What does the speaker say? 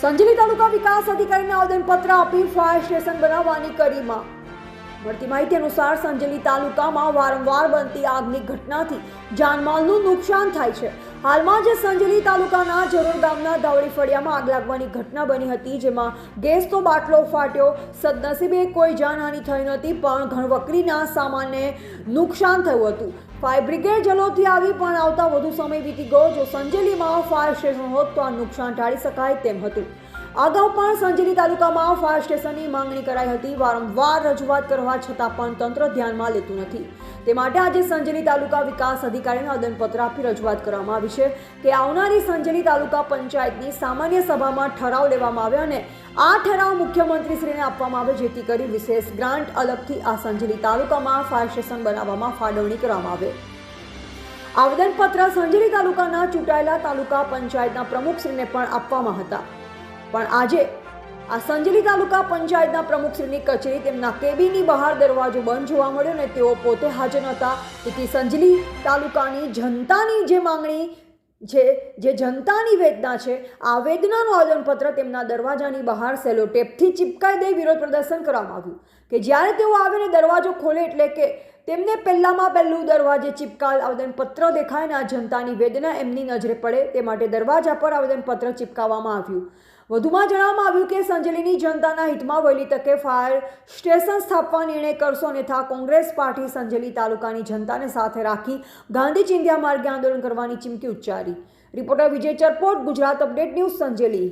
સંજેલી તાલુકા વિકાસ અધિકારીને આવેદનપત્ર આપી ફાયર સ્ટેશન બનાવવાની કડીમાં. મળતી માહિતી અનુસાર સંજેલી તાલુકામાં વારંવાર બનતી આગની ઘટનાથી જાનમાલનું નુકસાન થાય છે. હાલમાં જે સંજેલી તાલુકાના જરૂર ગામના દાવડી ફળિયામાં આગ લાગવાની ઘટના બની હતી, જેમાં ગેસનો બાટલો ફાટ્યો. સદનસીબે કોઈ જાનહાનિ થઈ નહોતી, પણ ઘણવકરીના સામાનને નુકસાન થયું હતું. ફાયર બ્રિગેડ જલોથી આવી, પણ આવતા વધુ સમય વીતી ગયો. જો સંજેલીમાં ફાયર સ્ટેશન હોત, તો આ નુકસાન ટાળી શકાય તેમ હતું. અગાઉ પણ સંજેલી તાલુકામાં ફાયર સ્ટેશનની માંગણી કરાઈ હતી. વારંવાર રજૂઆત કરવા છતાં પણ તંત્ર ધ્યાનમાં લેતું નથી. તે માટે આજે સંજેલી તાલુકા વિકાસ અધિકારીને આવેદનપત્ર આપી રજૂઆત કરવામાં આવી છે કે આવનારી સંજેલી તાલુકા પંચાયતની સામાન્ય સભામાં ઠરાવ લેવામાં આવ્યો અને આ ઠરાવ મુખ્યમંત્રીશ્રીને આપવામાં આવે જેથી કરી વિશેષ ગ્રાન્ટ અલગથી આ સંજેલી તાલુકામાં ફાયર સ્ટેશન બનાવવામાં ફાળવણી કરવામાં આવે. આવેદનપત્ર સંજેલી તાલુકાના ચૂંટાયેલા તાલુકા પંચાયતના પ્રમુખશ્રીને પણ આપવામાં હતા. પણ આજે આ સંજલી તાલુકા પંચાયતના પ્રમુખશ્રીની કચેરી તેમના કેબીની બહાર દરવાજો બંધ જોવા મળ્યો ને તેઓ પોતે હાજર હતા. તેથી સંજલી તાલુકાની જનતાની જે માંગણી છે, જે જનતાની વેદના છે, આ વેદનાનું આવેદનપત્ર તેમના દરવાજાની બહાર સેલો ટેપથી ચિપકાઈ દઈ વિરોધ પ્રદર્શન કરવામાં આવ્યું. કે જ્યારે તેઓ આવીને દરવાજો ખોલે એટલે કે તેમને પહેલામાં પહેલું દરવાજે ચિપકાલ આવેદનપત્ર દેખાય આ જનતાની વેદના એમની નજરે પડે તે માટે દરવાજા પર આવેદનપત્ર ચિપકાવવામાં આવ્યું. વધુમાં જણાવવામાં આવ્યું કે સંજલીની જનતાના હિતમાં વહેલી તકે ફાયર સ્ટેશન સ્થાપવા નિર્ણય કરશો અન્યથા કોંગ્રેસ પાર્ટી સંજલી તાલુકાની જનતાને સાથે રાખી ગાંધી ચિંધ્યા માર્ગે આંદોલન કરવાની ચીમકી ઉચ્ચારી. Reporter Vijay Charpot, Gujarat update news Sanjeli.